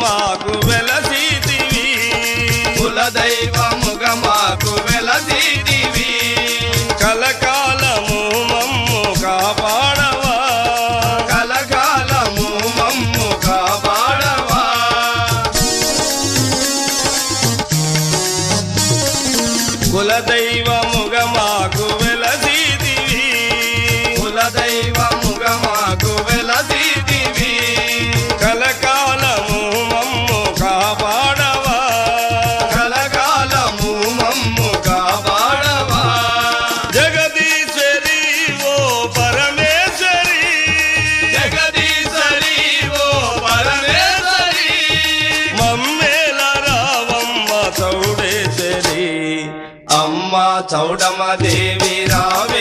మాకు వెలసీతివి. కులదైవముగా మాకు వెలసీతివి. కలకాలము మమ్ము కాపాడవా. కలకాలము మమ్ము కాపాడవా. కులదైవముగా మాకు వెలసీతివి. కులదైవముగా మాకు వెలసీతివి. కలకా అమ్మ చౌడమ్మ దేవి రావి